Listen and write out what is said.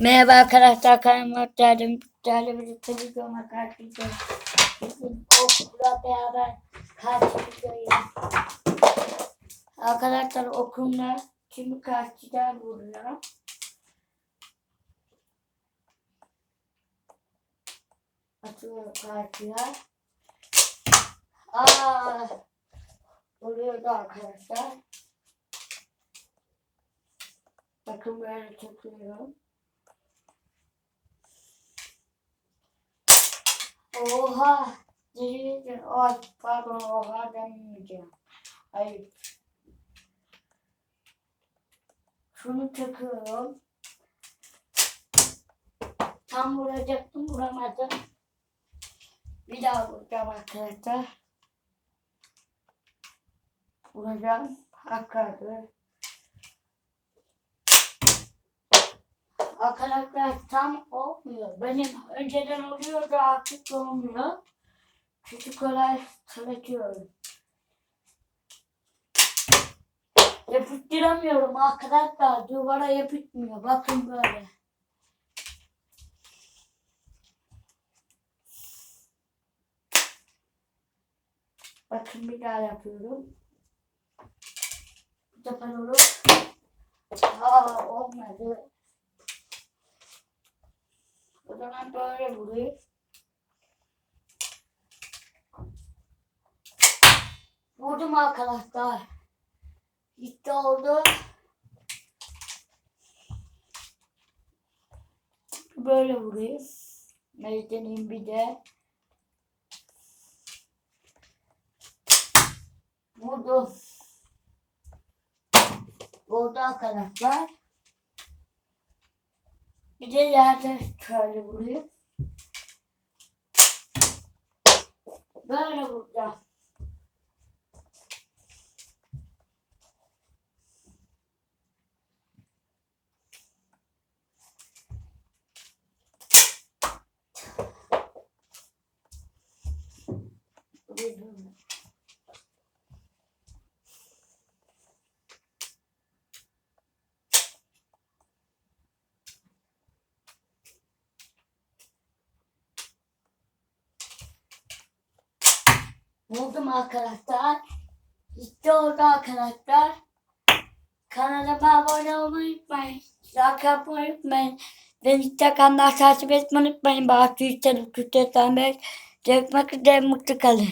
Merhaba arkadaşlar kanalıma geldim. Değerli birlikte videoma karşılayacağım. Bizim okula beraber karşılayacağız. Arkadaşlar okulda şimdi karşıdan vuruyorum. Atıyorum karşıya. Aa, vuruyordu arkadaşlar. Bakın böyle çekiyorum. Oha! Değil, ay pardon oha demeyeceğim. Hayır. Şunu takıyorum. Tam vuracaktım vuramadım. Bir daha vuracağım arkadaşlar. Vuracağım. Hakikaten. Arkadaşlar tam olmuyor. Benim önceden oluyordu artık olmuyor. Küçük olay çalışıyorum. Yapıştıramıyorum arkadaşlar. Duvara yapışmıyor. Bakın böyle. Bakın bir daha yapıyorum. Bu sefer olur. Aa olmadı. Zaman böyle vuruyor. Vurdum arkadaşlar. Gitti oldu. Böyle vuruyor. Meydanın bir de. Vurdum. Vurdu arkadaşlar. Bir de yerde şöyle vuruyor. Böyle vuracağım. Buldum arkadaşlar. İşte orada arkadaşlar. Kanalıma abone olmayı unutmayın. Like yapmayı unutmayın. Ve Instagram'da takip etmeyi unutmayın. Bahçe Yüksel 385. Görüşmek üzere mutlu kalın.